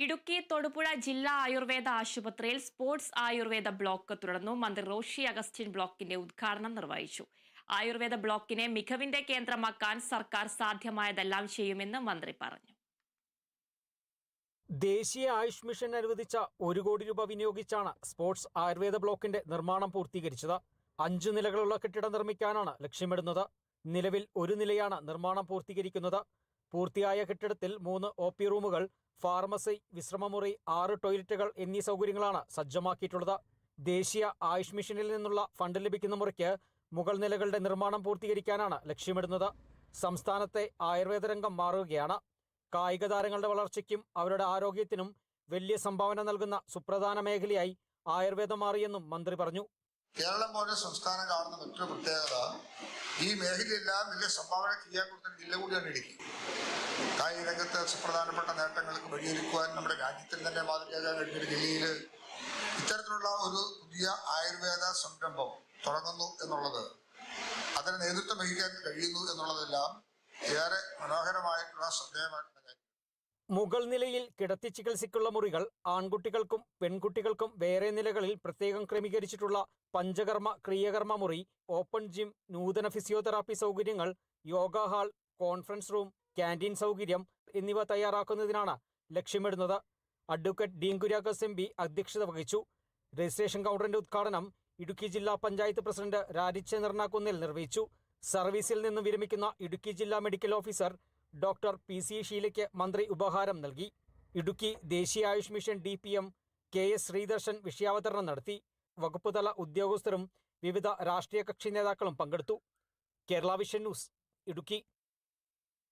ഇടുക്കി തൊടുപുഴ ജില്ലാ ആയുർവേദ ആശുപത്രിയിൽ sports Ayurveda block തുടർന്നു. മന്ത്രി റോഷി അഗസ്റ്റിൻ ബ്ലോക്കിന്റെ ഉദ്ഘാടനം നിർവഹിച്ചു. ആയുർവേദ ബ്ലോക്കിനെ മികവിന്റെ കേന്ദ്രമാക്കാൻ സർക്കാർ സാധ്യമായതെല്ലാം ചെയ്യുമെന്ന് മന്ത്രി പറഞ്ഞു. ദേശീയ ആയുഷ് മിഷൻ അനുവദിച്ച ഒരു കോടി രൂപ വിനിയോഗിച്ചാണ് സ്പോർട്സ് ആയുർവേദ ബ്ലോക്കിന്റെ നിർമ്മാണം പൂർത്തീകരിച്ചത്. അഞ്ചു നിലകളുള്ള കെട്ടിടം നിർമ്മിക്കാനാണ് ലക്ഷ്യമിടുന്നത്. നിലവിൽ ഒരു നിലയാണ് നിർമ്മാണം പൂർത്തീകരിക്കുന്നത്. പൂർത്തിയായ കെട്ടിടത്തിൽ മൂന്ന് ഒ പി റൂമുകൾ ഫാർമസി വിശ്രമമുറി ആറ് ടോയ്ലറ്റുകൾ എന്നീ സൗകര്യങ്ങളാണ് സജ്ജമാക്കിയിട്ടുള്ളത്. ദേശീയ ആയുഷ് മിഷനിൽ നിന്നുള്ള ഫണ്ട് ലഭിക്കുന്ന മുറയ്ക്ക് മുകൾ നിലകളുടെ നിർമ്മാണം പൂർത്തീകരിക്കാനാണ് ലക്ഷ്യമിടുന്നത്. സംസ്ഥാനത്തെ ആയുർവേദ രംഗം മാറുകയാണ്. കായിക താരങ്ങളുടെ വളർച്ചയ്ക്കും അവരുടെ ആരോഗ്യത്തിനും വലിയ സംഭാവന നൽകുന്ന സുപ്രധാന മേഖലയായി ആയുർവേദം മാറിയെന്നും മന്ത്രി പറഞ്ഞു. കേരളം പോലെ സംസ്ഥാനം കാണുന്ന മറ്റൊരു പ്രത്യേകത ഈ മേഖലയെല്ലാം വലിയ സംഭാവന ചെയ്യാൻ കൊടുത്ത ജില്ല കൂടിയാണ് ഇടുക്കി. കായിക രംഗത്ത് സുപ്രധാനപ്പെട്ട നേട്ടങ്ങൾക്ക് വഴിയൊരുക്കുവാൻ നമ്മുടെ രാജ്യത്തിൽ തന്നെ മാതൃകയാകാൻ കഴിഞ്ഞൊരു ജില്ലയിൽ ഇത്തരത്തിലുള്ള ഒരു പുതിയ ആയുർവേദ സംരംഭം തുടങ്ങുന്നു എന്നുള്ളത് അതിന് നേതൃത്വം വഹിക്കാൻ കഴിയുന്നു എന്നുള്ളതെല്ലാം ഏറെ മനോഹരമായിട്ടുള്ള ശ്രദ്ധേയമായിട്ടുള്ള മുകൾ നിലയിൽ കിടത്തി ചികിത്സയ്ക്കുള്ള മുറികൾ ആൺകുട്ടികൾക്കും പെൺകുട്ടികൾക്കും വേറെ നിലകളിൽ പ്രത്യേകം ക്രമീകരിച്ചിട്ടുള്ള പഞ്ചകർമ്മ ക്രിയകർമ്മ മുറി ഓപ്പൺ ജിം നൂതന ഫിസിയോതെറാപ്പി സൗകര്യങ്ങൾ yoga hall conference room canteen സൗകര്യം എന്നിവ തയ്യാറാക്കുന്നതിനാണ് ലക്ഷ്യമിടുന്നത്. Advocate Dean Kuriakose M P അധ്യക്ഷത വഹിച്ചു. രജിസ്ട്രേഷൻ കൗണ്ടറിന്റെ ഉദ്ഘാടനം ഇടുക്കി ജില്ലാ പഞ്ചായത്ത് പ്രസിഡന്റ് രാജിച്ച നിർണാക്കുന്നിൽ നിർവഹിച്ചു. സർവീസിൽ നിന്നും വിരമിക്കുന്ന ഇടുക്കി ജില്ലാ medical officer doctor P C ഷീലയ്ക്ക് മന്ത്രി ഉപഹാരം നൽകി. ഇടുക്കി ദേശീയ Ayush mission D P M K S Sreedarshan വിഷയാവതരണം നടത്തി. വകുപ്പുതല ഉദ്യോഗസ്ഥരും വിവിധ രാഷ്ട്രീയ കക്ഷി നേതാക്കളും പങ്കെടുത്തു. Kerala vision news Idukki.